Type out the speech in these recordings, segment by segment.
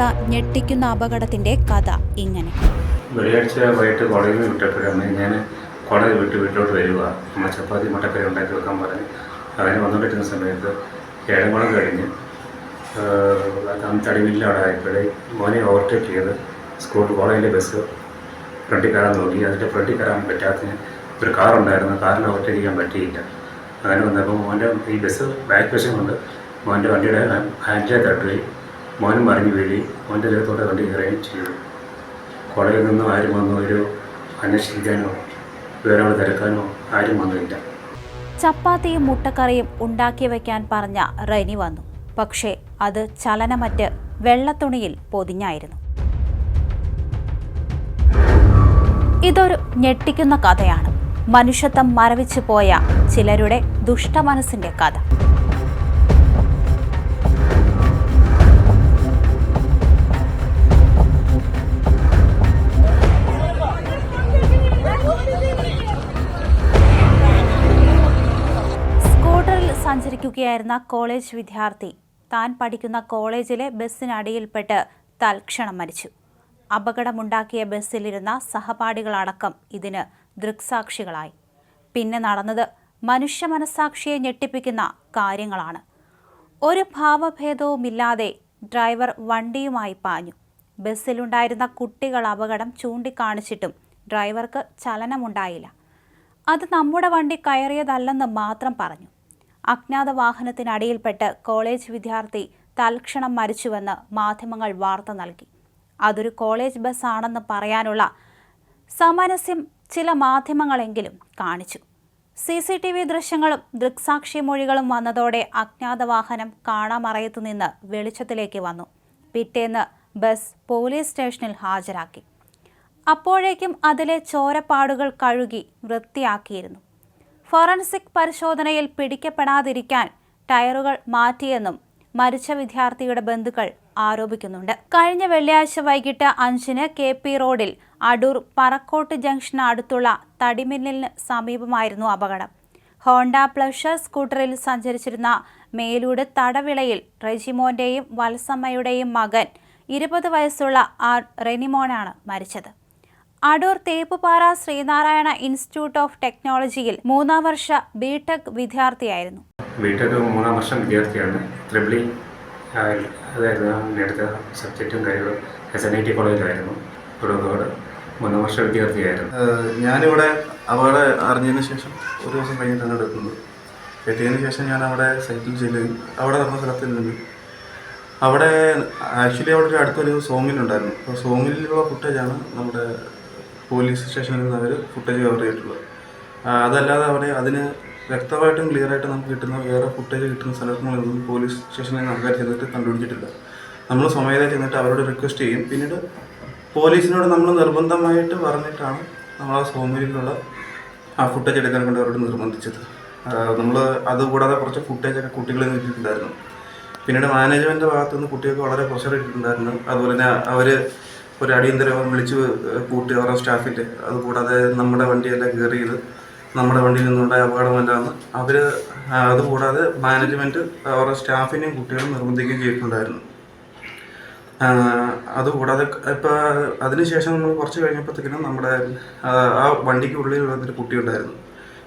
നിന്നുള്ള ഞെട്ടിക്കുന്ന അപകടത്തിന്റെ കഥ ഇങ്ങനെ. വെള്ളിയാഴ്ച വൈകിട്ട് കോളേജിൽ വിട്ടപ്പോഴാണ് ഞാൻ കോളേജ് വിട്ട് വീട്ടിലോട്ട് വരിക. അമ്മ ചപ്പാത്തി മുട്ടക്കറി ഉണ്ടാക്കി വെക്കാൻ പറഞ്ഞ്. അങ്ങനെ വന്നുകൊണ്ടിരിക്കുന്ന സമയത്ത് ഏഴംകുളം കഴിഞ്ഞ് തടിവില്ല അവിടെ ആയപ്പോഴേ മോനെ ഓവർടേക്ക് ചെയ്ത് സ്കൂൾ കോളേജിന്റെ ബസ് ഫ്രണ്ടിൽ കയറാൻ നോക്കി. അതിന്റെ ഫ്രണ്ടിൽ കയറാൻ പറ്റാത്തതിന് ഒരു കാറുണ്ടായിരുന്നു കാറിൽ ഓവർടേക്ക് ചെയ്യാൻ പറ്റിയില്ല. അങ്ങനെ വന്നപ്പോൾ മോന്റെ ഈ ബസ് ബാക്ക് വശം കൊണ്ട് മോന്റെ വണ്ടിയുടെ ഹാൻഡിലെ തട്ടുകയും മോനും മറിഞ്ഞു വീഴി. മോന്റെ ദേഹത്തോടെ വണ്ടി കയറുകയും ചെയ്തു. കോളേജിൽ നിന്നും ആരും വന്നോ ഒരു അന്വേഷിക്കാനോ വിവരങ്ങൾ തിരക്കാനോ ആരും വന്നില്ല. ചപ്പാത്തിയും മുട്ടക്കറിയും ഉണ്ടാക്കി വയ്ക്കാൻ പറഞ്ഞ റെനി വന്നു. പക്ഷേ അത് ചലനമറ്റ് വെള്ളത്തുണിയിൽ പൊതിഞ്ഞായിരുന്നു. ഇതൊരു ഞെട്ടിക്കുന്ന കഥയാണ്. മനുഷ്യത്വം മരവിച്ചു പോയ ചിലരുടെ ദുഷ്ടമനസ്സിന്റെ കഥ. സഞ്ചരിക്കുകയായിരുന്ന കോളേജ് വിദ്യാർത്ഥി. താൻ പഠിക്കുന്ന കോളേജിലെ ബസ്സിനടിയിൽപ്പെട്ട് തൽക്ഷണം മരിച്ചു. അപകടമുണ്ടാക്കിയ ബസ്സിലിരുന്ന സഹപാഠികളടക്കം ഇതിന് ദൃക്സാക്ഷികളായി. പിന്നെ നടന്നത് മനുഷ്യ മനസാക്ഷിയെ ഞെട്ടിപ്പിക്കുന്ന കാര്യങ്ങളാണ്. ഒരു ഭാവഭേദവുമില്ലാതെ ഡ്രൈവർ വണ്ടിയുമായി പാഞ്ഞു. ബസ്സിലുണ്ടായിരുന്ന കുട്ടികൾ അപകടം ചൂണ്ടിക്കാണിച്ചിട്ടും ഡ്രൈവർക്ക് ചലനമുണ്ടായില്ല. അത് നമ്മുടെ വണ്ടി കയറിയതല്ലെന്ന് മാത്രം പറഞ്ഞു. അജ്ഞാത വാഹനത്തിനടിയിൽപ്പെട്ട് കോളേജ് വിദ്യാർത്ഥി തൽക്ഷണം മരിച്ചുവെന്ന് മാധ്യമങ്ങൾ വാർത്ത നൽകി. അതൊരു കോളേജ് ബസ്സാണെന്ന് പറയാനുള്ള സമരസ്യം ചില മാധ്യമങ്ങളെങ്കിലും കാണിച്ചു. സി സി ടി വി ദൃശ്യങ്ങളും ദൃക്സാക്ഷി മൊഴികളും വന്നതോടെ അജ്ഞാത വാഹനം കാണാമറയത്തു നിന്ന് വെളിച്ചത്തിലേക്ക് വന്നു. പിറ്റേന്ന് ബസ് പോലീസ് സ്റ്റേഷനിൽ ഹാജരാക്കി. അപ്പോഴേക്കും അതിലെ ചോരപ്പാടുകൾ കഴുകി വൃത്തിയാക്കിയിരുന്നു. ഫോറൻസിക് പരിശോധനയിൽ പിടിക്കപ്പെടാതിരിക്കാൻ ടയറുകൾ മാറ്റിയെന്നും മരിച്ച വിദ്യാർത്ഥിയുടെ ബന്ധുക്കൾ ആരോപിക്കുന്നുണ്ട്. കഴിഞ്ഞ വെള്ളിയാഴ്ച വൈകിട്ട് അഞ്ചിന് കെ പി റോഡിൽ അടൂർ പറക്കോട്ട് ജംഗ്ഷന് അടുത്തുള്ള തടിമില്ലിന് സമീപമായിരുന്നു അപകടം. ഹോണ്ട പ്ലഷർ സ്കൂട്ടറിൽ സഞ്ചരിച്ചിരുന്ന മേലൂട് തടവിളയിൽ റെജിമോന്റെയും വത്സമ്മയുടെയും മകൻ ഇരുപത് വയസ്സുള്ള ആർ റെനിമോനാണ് മരിച്ചത്. അടൂർ തേപ്പുപാറ ശ്രീനാരായണ ഇൻസ്റ്റിറ്റ്യൂട്ട് ഓഫ് ടെക്നോളജിയിൽ മൂന്നാം വർഷ ബിടെക് വിദ്യാർത്ഥിയായിരുന്നു. ബിടെക് മൂന്നാം വർഷം വിദ്യാർത്ഥിയാണ്. ത്രിബിളി അതായിരുന്നു എടുത്ത സബ്ജക്റ്റും കാര്യങ്ങളും എസ് എൻ ഐ ടി കോളേജിലായിരുന്നു. തുടർന്നോട് മൂന്നാം വർഷ വിദ്യാർത്ഥിയായിരുന്നു. ഞാനിവിടെ അവിടെ അറിഞ്ഞതിന് ശേഷം ഒരു ദിവസം കഴിഞ്ഞിട്ടാണ് എടുക്കുന്നത് എത്തിയതിന് ശേഷം ഞാൻ അവിടെ സൈറ്റിൽ ചെല്ലുകയും അവിടെ നടന്ന സ്ഥലത്ത് നിന്ന് അവിടെ ആക്ച്വലി അവിടെ ഒരു അടുത്തൊരു സോമിലുണ്ടായിരുന്നു അപ്പോൾ സോമിലുള്ള ഫുട്ടേജാണ് നമ്മുടെ പോലീസ് സ്റ്റേഷനിൽ നിന്ന് അവർ ഫുട്ടേജ് കവർ ചെയ്തിട്ടുള്ളത്. അതല്ലാതെ അവിടെ അതിന് വ്യക്തമായിട്ടും ക്ലിയർ നമുക്ക് കിട്ടുന്ന വേറെ ഫുട്ടേജ് കിട്ടുന്ന സ്ഥലങ്ങളൊന്നും പോലീസ് സ്റ്റേഷനിൽ ആൾക്കാർ ചെന്നിട്ട് കണ്ടുപിടിച്ചിട്ടില്ല. നമ്മൾ സ്വമേധ ചെന്നിട്ട് അവരോട് റിക്വസ്റ്റ് ചെയ്യും. പിന്നീട് പോലീസിനോട് നമ്മൾ നിർബന്ധമായിട്ട് പറഞ്ഞിട്ടാണ് നമ്മൾ ആ സോമരിയിലുള്ള ആ ഫുട്ടേജ് എടുക്കാൻ കൊണ്ട് അവരോട് നിർബന്ധിച്ചത്. നമ്മൾ അതുകൂടാതെ കുറച്ച് ഫുട്ടേജൊക്കെ കുട്ടികളിൽ നിന്ന് കിട്ടിയിട്ടുണ്ടായിരുന്നു. പിന്നീട് മാനേജ്മെന്റ് ഭാഗത്തുനിന്ന് കുട്ടികൾക്ക് വളരെ പ്രഷർ ഇട്ടിട്ടുണ്ടായിരുന്നു. അതുപോലെ തന്നെ അവർ ഒരു അടിയന്തരം വിളിച്ച് കൂട്ടി അവരുടെ സ്റ്റാഫിന്റെ അതുകൂടാതെ നമ്മുടെ വണ്ടിയെല്ലാം കയറിയത് നമ്മുടെ വണ്ടിയിൽ നിന്നുണ്ടായ അപകടമല്ലാന്ന് അവർ അതുകൂടാതെ മാനേജ്മെന്റ് അവരുടെ സ്റ്റാഫിനെയും കുട്ടികളും നിർബന്ധിക്കുകയും ചെയ്തിട്ടുണ്ടായിരുന്നു. അതുകൂടാതെ ഇപ്പോൾ അതിനുശേഷം നമ്മൾ കുറച്ച് കഴിഞ്ഞപ്പോഴത്തേക്കിനും നമ്മുടെ ആ വണ്ടിക്ക് ഉള്ളിൽ വന്നൊരു കുട്ടി ഉണ്ടായിരുന്നു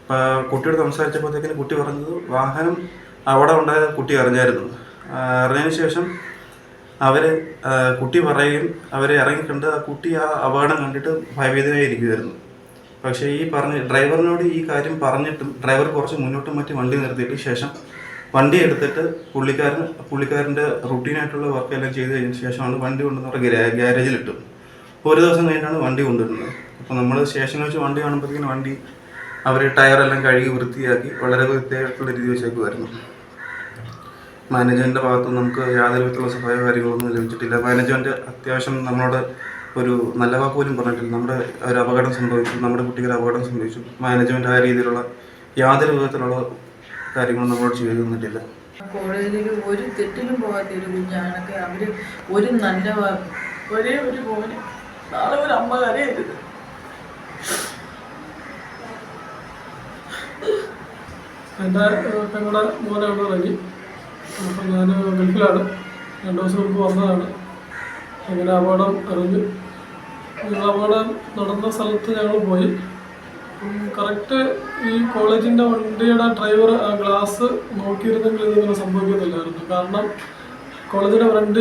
അപ്പോൾ കുട്ടിയോട് സംസാരിച്ചപ്പോഴത്തേക്കിനും കുട്ടി പറഞ്ഞത് വാഹനം അവിടെ ഉണ്ടായ കുട്ടി അറിഞ്ഞായിരുന്നു. അറിഞ്ഞതിന് ശേഷം അവർ കുട്ടി പറയുകയും അവരെ ഇറങ്ങിക്കണ്ട് ആ കുട്ടി ആ അപകടം കണ്ടിട്ട് ഭയഭീതമായി ഇരിക്കുമായിരുന്നു പക്ഷേ ഈ പറഞ്ഞ ഡ്രൈവറിനോട് ഈ കാര്യം പറഞ്ഞിട്ടും ഡ്രൈവർ കുറച്ച് മുന്നോട്ടും മറ്റും വണ്ടി നിർത്തിയിട്ട് ശേഷം വണ്ടി എടുത്തിട്ട് പുള്ളിക്കാരൻ പുള്ളിക്കാരന്റെ റുട്ടീനായിട്ടുള്ള വർക്ക് എല്ലാം ചെയ്ത് കഴിഞ്ഞ ശേഷമാണ് വണ്ടി കൊണ്ടുവന്ന് ഇട്ടു ഒരു ദിവസം കഴിഞ്ഞാണ് വണ്ടി കൊണ്ടുവരുന്നത്. അപ്പോൾ നമ്മൾ സ്റ്റേഷനിൽ വെച്ച് വണ്ടി കാണുമ്പോഴത്തേക്കും വണ്ടി അവർ ടയറെല്ലാം കഴുകി വൃത്തിയാക്കി വളരെ വൃത്തിയായിട്ടുള്ള രീതി വെച്ചേക്കുമായിരുന്നു മാനേജ്മെന്റിന്റെ ഭാഗത്ത് നമുക്ക് യാതൊരു വിധത്തിലുള്ള സഹായ കാര്യങ്ങളൊന്നും ലഭിച്ചിട്ടില്ല. മാനേജ്മെന്റ് അത്യാവശ്യം നമ്മളോട് ഒരു നല്ല വാക്ക് പോലും പറഞ്ഞിട്ടില്ല. നമ്മുടെ ഒരു അപകടം സംഭവിച്ചു നമ്മുടെ കുട്ടിക്ക് അപകടം സംഭവിച്ചു. മാനേജ്മെന്റ് ആ രീതിയിലുള്ള യാതൊരു വിധത്തിലുള്ള കാര്യങ്ങളും നമ്മളോട് ചെയ്തു തന്നിട്ടില്ല. കോളേജിലേക്ക് ഒരു തെറ്റിലും പോകാത്ത ഒരു കുഞ്ഞാണൊക്കെ അവർ ഒരു നല്ല ഒരേ ഒരു മോന് നാളെ ഒരു അമ്മ കരയരുത് എന്റെ പെങ്ങളെ മോനെ അവിടെ ഇറങ്ങി അപ്പോൾ ഞാൻ ഗൾഫിലാണ്. രണ്ട് ദിവസം മുമ്പ് വന്നതാണ്. അങ്ങനെ അപകടം അറിഞ്ഞു. അപകടം നടന്ന സ്ഥലത്ത് ഞങ്ങൾ പോയി. കറക്റ്റ് ഈ കോളേജിന്റെ വണ്ടിയുടെ ഡ്രൈവർ ആ ഗ്ലാസ് നോക്കിയിരുന്നെങ്കിൽ ഇതിങ്ങനെ സംഭവിക്കത്തില്ലായിരുന്നു. കാരണം കോളേജിന്റെ ഫ്രണ്ട്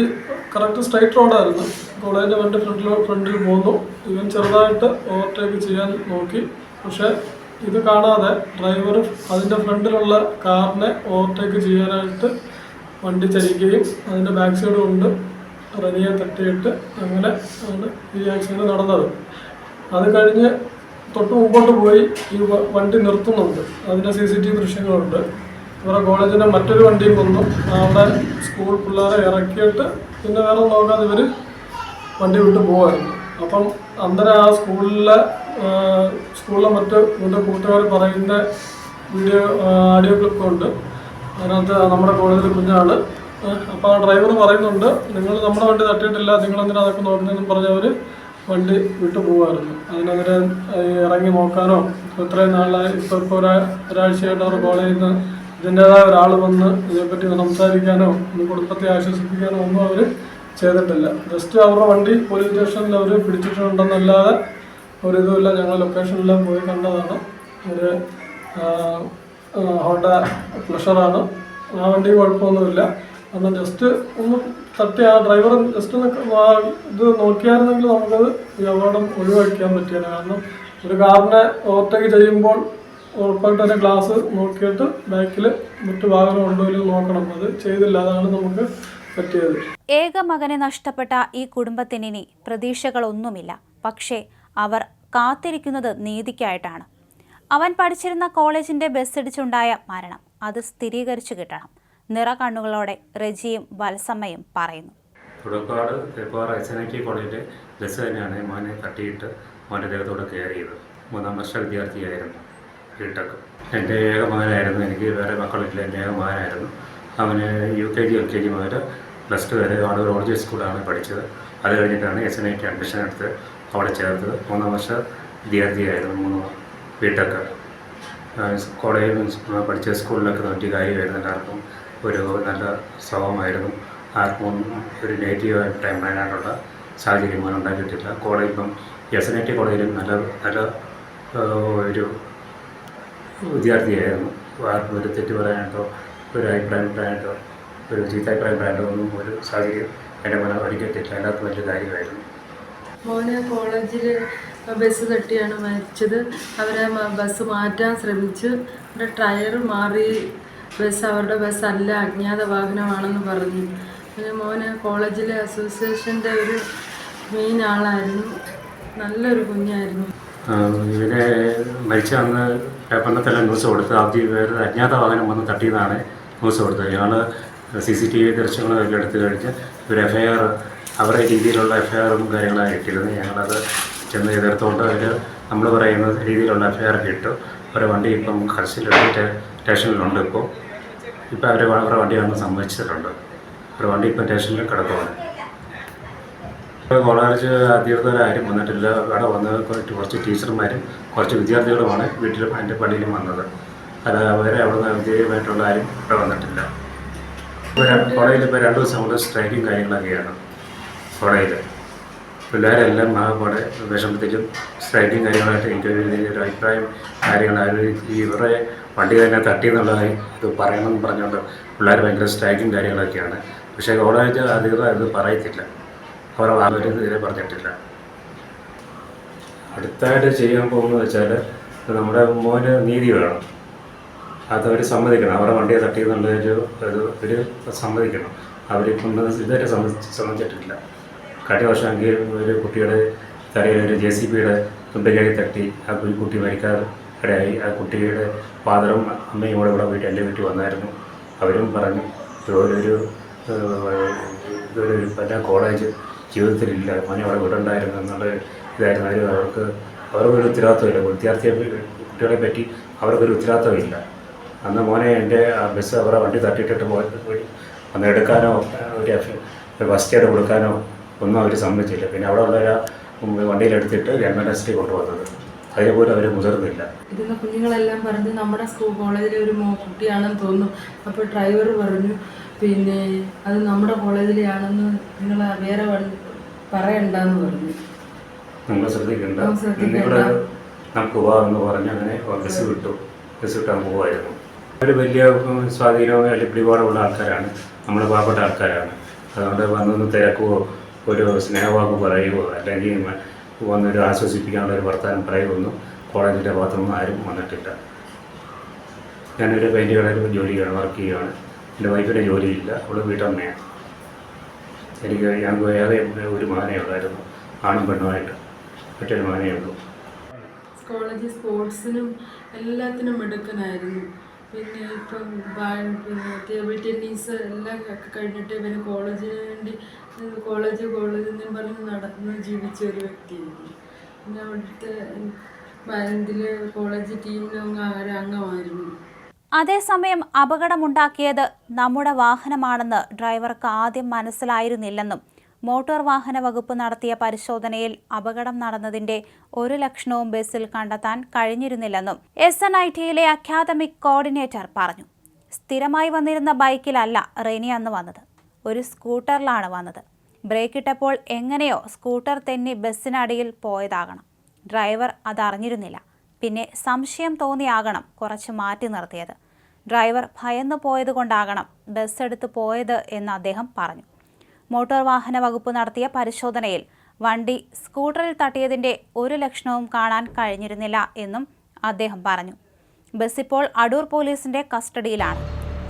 കറക്റ്റ് സ്ട്രൈറ്റ് റോഡായിരുന്നു കോളേജിന്റെ വണ്ടി ഫ്രണ്ടിൽ ഫ്രണ്ടിൽ പോന്നു. ഇവൻ ചെറുതായിട്ട് ഓവർടേക്ക് ചെയ്യാൻ നോക്കി. പക്ഷേ ഇത് കാണാതെ ഡ്രൈവർ അതിന്റെ ഫ്രണ്ടിലുള്ള കാറിനെ ഓവർടേക്ക് ചെയ്യാനായിട്ട് വണ്ടി ചലിക്കുകയും അതിന്റെ ബാക്ക് സൈഡ് കൊണ്ട് റനിയെ തട്ടിയിട്ട് അങ്ങനെ ആണ് ഈ ആക്സിഡന്റ് നടന്നത്. അത് കഴിഞ്ഞ് തൊട്ട് മുമ്പോട്ട് പോയി ഈ വണ്ടി നിർത്തുന്നുണ്ട്. അതിന്റെ സി സി ടി വി ദൃശ്യങ്ങളുണ്ട്. ഇവരുടെ കോളേജിന്റെ മറ്റൊരു വണ്ടിയും വന്നു. അവിടെ സ്കൂൾ പിള്ളേരെ ഇറക്കിയിട്ട് പിന്നെ വേറെ നോക്കാതെ ഇവർ വണ്ടി വിട്ട് പോകുമായിരുന്നു അപ്പം അന്നേരം ആ സ്കൂളിലെ സ്കൂളിലെ മറ്റ് കൂട്ടുകാർ പറയുന്ന വീഡിയോ ആഡിയോ ക്ലിപ്പ് ഉണ്ട്. അതിനകത്ത് നമ്മുടെ കോളേജിൽ കുഞ്ഞാൾ അപ്പോൾ ആ ഡ്രൈവർ പറയുന്നുണ്ട് നിങ്ങൾ നമ്മുടെ വണ്ടി തട്ടിയിട്ടില്ല നിങ്ങൾ എന്തിനാ അതൊക്കെ നോക്കുന്നതെന്നും പറഞ്ഞവർ വണ്ടി വിട്ടു പോകുമായിരുന്നു അതിനെതിരെ ഇറങ്ങി നോക്കാനോ ഇപ്പോൾ ഇത്രയും നാളായി ഇപ്പോൾ ഇപ്പോൾ ഒരാ ഒരാഴ്ചയായിട്ട് അവർ കോളേജിൽ നിന്ന് ഇതിന്റേതായ ഒരാൾ വന്ന് ഇതിനെപ്പറ്റി സംസാരിക്കാനോ കുടുംബത്തെ ആശ്വസിപ്പിക്കാനോ ഒന്നും അവർ ചെയ്തിട്ടില്ല. ജസ്റ്റ് അവരുടെ വണ്ടി പോലീസ് സ്റ്റേഷനിൽ അവർ പിടിച്ചിട്ടുണ്ടെന്നല്ലാതെ ഒരിതുമില്ല ഞങ്ങൾ ലൊക്കേഷനിലെല്ലാം പോയി കണ്ടതാണ്. ഒരു ഹോണ്ട പ്ലഷറാണ് ആ വണ്ടി കുഴപ്പമൊന്നുമില്ല. കാരണം ജസ്റ്റ് ഒന്ന് തട്ടി ആ ഡ്രൈവർ ജസ്റ്റ് ഒന്ന് ഇത് നോക്കിയായിരുന്നെങ്കിൽ നമുക്കത് ഈ അപകടം ഒഴിവാക്കാൻ പറ്റിയാണ് കാരണം ഒരു കാറിനെ ഓവർടേക്ക് ചെയ്യുമ്പോൾ ഉറപ്പായിട്ട് അതിന്റെ ഗ്ലാസ് നോക്കിയിട്ട് ബാക്കിൽ മറ്റു വാഹനം ഉണ്ടോ ഇല്ലയോ നോക്കണം. അത് ചെയ്തില്ല. അതാണ് നമുക്ക് പറ്റിയത്. ഏക മകനെ നഷ്ടപ്പെട്ട ഈ കുടുംബത്തിനി പ്രതീക്ഷകളൊന്നുമില്ല. പക്ഷേ അവർ കാത്തിരിക്കുന്നത് നീതിക്കായിട്ടാണ്. അവൻ പഠിച്ചിരുന്ന കോളേജിന്റെ ബസ്സിടിച്ചുണ്ടായ മരണം. അത് സ്ഥിരീകരിച്ചു കിട്ടണം. നിറകണ്ണുകളോടെ റെജിയും വത്സമ്മയും പറയുന്നു. Thudakkad Theppara S N I T കോളേജിലെ ബസ് തന്നെയാണ് മോനെ തട്ടിയിട്ട് മോന്റെ ദേഹത്തോടെ കയറിയത്. മൂന്നാം വർഷ വിദ്യാർത്ഥിയായിരുന്നു ബിടെക് എന്റെ ഏക മകനായിരുന്നു എനിക്ക് വേറെ മക്കളില്ല. എന്റെ ഏക മകനായിരുന്നു അവന് U K G L K G മുതൽ പ്ലസ് ടു വരെ ആളൂർ ഓർജി സ്കൂളാണ് പഠിച്ചത്. അത് കഴിഞ്ഞിട്ടാണ് S N I T admission എടുത്ത് അവിടെ ചേർത്തത്. മൂന്നാം വർഷ വിദ്യാർത്ഥിയായിരുന്നു. മൂന്ന് ബിടെക്. കോളേജിൽ പഠിച്ച സ്കൂളിലൊക്കെ നോക്കി കാര്യമായിരുന്നു എല്ലാവർക്കും. ഒരു നല്ല സ്വഭാവമായിരുന്നു. ആർക്കും ഒരു നെഗറ്റീവ് ടൈം പറയാനുള്ള സാഹചര്യം പോലും ഉണ്ടാക്കിയിട്ടില്ല. കോളേജ് ഇപ്പം എസ് എൻ ഐ ടി കോളേജിലും നല്ല നല്ല ഒരു വിദ്യാർത്ഥിയായിരുന്നു. ആർക്കും ഒരു തെറ്റ് പറയാനായിട്ടോ ഒരു അഭിപ്രായം പറയാനായിട്ടോ ഒരു ചീത്ത അഭിപ്രായം പറയാനായിട്ടോ ഒന്നും ഒരു സാഹചര്യം എന്റെ മനം ഒരിക്കറ്റില്ല എല്ലാവർക്കും വലിയ കാര്യമായിരുന്നു. മോനെ കോളേജിൽ ബസ് തട്ടിയാണ് മരിച്ചത്. അവരെ ബസ് മാറ്റാൻ ശ്രമിച്ചു അവരുടെ ടയർ മാറി. ബസ് അവരുടെ ബസ് അല്ല അജ്ഞാത വാഹനമാണെന്ന് പറഞ്ഞു. പിന്നെ മോന് കോളേജിലെ അസോസിയേഷന്റെ ഒരു മെയിൻ ആളായിരുന്നു. നല്ലൊരു കുഞ്ഞായിരുന്നു. ഇവരെ മരിച്ച അന്ന് പണ്ടത്തെല്ലാം ന്യൂസ് കൊടുത്ത് ആദ്യം വേറെ അജ്ഞാത വാഹനം വന്ന് തട്ടിയതാണ് ന്യൂസ് കൊടുത്തത്. ഇയാൾ സി സി ടി വി ദൃശ്യങ്ങളൊക്കെ എടുത്തു കഴിഞ്ഞ് ഒരു എഫ്ഐആർ അവരുടെ രീതിയിലുള്ള എഫ് ഐ ആറും കാര്യങ്ങളാണ് കിട്ടിയിരുന്നത് ഞങ്ങളത് ചെന്ന് എതിർത്തുകൊണ്ട് അവർ നമ്മൾ പറയുന്ന രീതിയിലുള്ള എഫ് ഐ ആർ ഇട്ടു. അവരുടെ വണ്ടി ഇപ്പം കർശിലെടുത്തിട്ട് സ്റ്റേഷനിലുണ്ട് ഇപ്പോൾ ഇപ്പോൾ അവർ അവരുടെ വണ്ടി വന്ന് സംഭവിച്ചിട്ടുണ്ട്. അവരുടെ വണ്ടി ഇപ്പം സ്റ്റേഷനിൽ കിടക്കുവാണ്. കോളേജ് അധ്യാപകരാരും വന്നിട്ടില്ല. അവിടെ വന്ന് കുറച്ച് ടീച്ചർമാരും കുറച്ച് വിദ്യാർത്ഥികളുമാണ് വീട്ടിലും എന്റെ പള്ളിയിലും വന്നത്. അല്ലാതെ അവരെ അവിടെ നിന്ന് ആരും ഇവിടെ വന്നിട്ടില്ല. ഇപ്പോൾ കോളേജിൽ ഇപ്പോൾ രണ്ട് ദിവസം കൊണ്ട് സ്ട്രൈക്കും കാര്യങ്ങളൊക്കെയാണ്. കോളേജിൽ പിള്ളേരെല്ലാം ആകെപ്പാടെ വിഷമത്തിലും സ്ട്രൈക്കും കാര്യങ്ങളായിട്ട് എനിക്ക് ഒരു ഒരു അഭിപ്രായം കാര്യങ്ങൾ ഈ ഇവരെ വണ്ടി തന്നെ തട്ടിയെന്നുള്ള ഇത് പറയണമെന്ന് പറഞ്ഞുകൊണ്ട് പിള്ളേർ ഭയങ്കര സ്ട്രൈക്കും കാര്യങ്ങളൊക്കെയാണ്. പക്ഷേ കോളേജ് അധികൃതർ അത് പറയത്തില്ല. അവരെ അവർ ഇതുവരെ പറഞ്ഞിട്ടില്ല. അടുത്തായിട്ട് ചെയ്യാൻ പോകുന്നത് വെച്ചാൽ നമ്മുടെ മോന് നീതി വേണം. അതവർ സമ്മതിക്കണം. അവരുടെ വണ്ടിയെ തട്ടിയെന്നുള്ളൊരു ഒരു സമ്മതിക്കണം. അവരിപ്പം ഇതുവരെ സമ്മതിച്ച് സമ്മതിച്ചിട്ടില്ല. കഴിഞ്ഞ വർഷം എങ്കിൽ ഒരു കുട്ടിയുടെ തലയിൽ ഒരു ജെ സി ബിയുടെ തുമ്പിക്കൈ തട്ടി ആ കുട്ടി മരിക്കാതെ ഇടയായി. ആ കുട്ടിയുടെ ഫാദറും അമ്മയും കൂടെ ഇവിടെ വീട്ടിൽ എന്റെ വീട്ടിൽ വന്നായിരുന്നു. അവരും പറഞ്ഞു ഇതുപോലൊരു ഇതൊരു പല കോളേജ് ജീവിതത്തിലില്ല. മോനെ അവിടെ വിടണ്ടായിരുന്നു എന്നുള്ള ഇതായിരുന്നു. അവർ അവർക്ക് അവർക്കൊരു ഉത്തരവാദിത്വമില്ല. വിദ്യാർത്ഥിയെ കുട്ടികളെ പറ്റി അവർക്കൊരു ഉത്തരവാദിത്വമില്ല. അന്ന് മോനെ എന്റെ ആ ബസ് അവരെ വണ്ടി തട്ടിയിട്ടിട്ട് പോയി വന്ന് എടുക്കാനോ ഒരു ബസ് എയ്ഡ് കൊടുക്കാനോ ഒന്നും അവർ സമ്മതിച്ചില്ല. പിന്നെ അവിടെ ഉള്ളവരെ വണ്ടിയിലെടുത്തിട്ട് ഗവൺമെന്റ് എസ് കൊണ്ടുവന്നത്. അതിനെ പോലും അവർ മുതിർന്നില്ല. ഇതിന്ന് കുഞ്ഞുങ്ങളെല്ലാം പറഞ്ഞ് നമ്മുടെ സ്കൂൾ കോളേജിലെ ഒരു മോ കുട്ടിയാണെന്ന് തോന്നുന്നു. അപ്പോൾ ഡ്രൈവർ പറഞ്ഞു പിന്നെ അത് നമ്മുടെ കോളേജിലെ ആണെന്ന് നിങ്ങൾ വേറെ പറയണ്ടെന്ന് പറഞ്ഞു. നമ്മൾ ശ്രദ്ധിക്കണ്ട. ഇവിടെ നമുക്ക് പോവാമെന്ന് പറഞ്ഞ് അങ്ങനെ ബസ് വിട്ടു. ബസ് വിട്ടാൽ പോവായിരുന്നു. ഒരു വലിയ സ്വാധീനവും അല്ലെങ്കിൽ പിടിപാടുള്ള ആൾക്കാരാണ്. നമ്മൾ പാവപ്പെട്ട ആൾക്കാരാണ്. അതുകൊണ്ട് വന്നൊന്ന് തിരക്കുവോ ഒരു സ്നേഹവാക്ക് പറയുകയോ അല്ലെങ്കിൽ വന്നൊരു ആശ്വസിപ്പിക്കാനുള്ള ഒരു വർത്തമാനം പറയുകയൊന്നും കോളേജിന്റെ ഭാഗത്തുനിന്നും ആരും വന്നിട്ടില്ല. ഞാനൊരു പെയിന്റ് കടയിൽ ജോലി ചെയ്യണം വർക്ക് ചെയ്യുകയാണ്. എന്റെ വൈഫിന് ജോലിയില്ല അവൾ വീട്ടമ്മയാണ്. എനിക്ക് ഞാൻ വേറെ ഒരു മകനേ ഉള്ളായിരുന്നു ആണും പെണ്ണുമായിട്ട്. മറ്റൊരു മകനേ ഉള്ളൂ. കോളേജ് സ്പോർട്സിനും എല്ലാത്തിനും മിടുക്കനായിരുന്നു. പിന്നെ ഇപ്പം പിന്നെ ടേബിൾ ടെന്നീസ് എല്ലാം കഴിഞ്ഞിട്ട് പിന്നെ കോളേജിന് വേണ്ടി കോളേജ് കോളേജ് എന്നും പറഞ്ഞ് നടന്ന് ജീവിച്ച ഒരു വ്യക്തിയായിരുന്നു. പിന്നെ അവിടുത്തെ ഇതിൽ കോളേജ് ടീമിനങ്ങ് ഒരു അംഗമായിരുന്നു അതേസമയം അപകടമുണ്ടാക്കിയത് നമ്മുടെ വാഹനമാണെന്ന് ഡ്രൈവർക്ക് ആദ്യം മനസ്സിലായിരുന്നില്ലെന്നും മോട്ടോർ വാഹന വകുപ്പ് നടത്തിയ പരിശോധനയിൽ അപകടം നടന്നതിന്റെ ഒരു ലക്ഷണവും ബസ്സിൽ കണ്ടെത്താൻ കഴിഞ്ഞിരുന്നില്ലെന്നും എസ് എൻ ഐ ടിയിലെ അക്കാദമിക് കോർഡിനേറ്റർ പറഞ്ഞു. സ്ഥിരമായി വന്നിരുന്ന ബൈക്കിലല്ല റെനി അന്ന് വന്നത്. ഒരു സ്കൂട്ടറിലാണ് വന്നത്. ബ്രേക്കിട്ടപ്പോൾ എങ്ങനെയോ സ്കൂട്ടർ തെന്നി ബസ്സിനടിയിൽ പോയതാകണം. ഡ്രൈവർ അതറിഞ്ഞിരുന്നില്ല. പിന്നെ സംശയം തോന്നിയാകണം കുറച്ച് മാറ്റി നിർത്തിയത്. ഡ്രൈവർ ഭയന്നു പോയതുകൊണ്ടാകണം ബസ് എടുത്ത് പോയത് എന്ന് അദ്ദേഹം പറഞ്ഞു. മോട്ടോർ വാഹന വകുപ്പ് നടത്തിയ പരിശോധനയിൽ വണ്ടി സ്കൂട്ടറിൽ തട്ടിയതിന്റെ ഒരു ലക്ഷണവും കാണാൻ കഴിഞ്ഞിരുന്നില്ല എന്നും അദ്ദേഹം പറഞ്ഞു. ബസ് ഇപ്പോൾ അടൂർ പോലീസിന്റെ കസ്റ്റഡിയിലാണ്.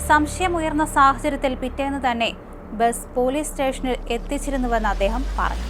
സംശയമുയർന്ന സാഹചര്യത്തിൽ പിറ്റേന്ന് തന്നെ ബസ് പോലീസ് സ്റ്റേഷനിൽ എത്തിച്ചിരുന്നുവെന്ന് അദ്ദേഹം പറഞ്ഞു.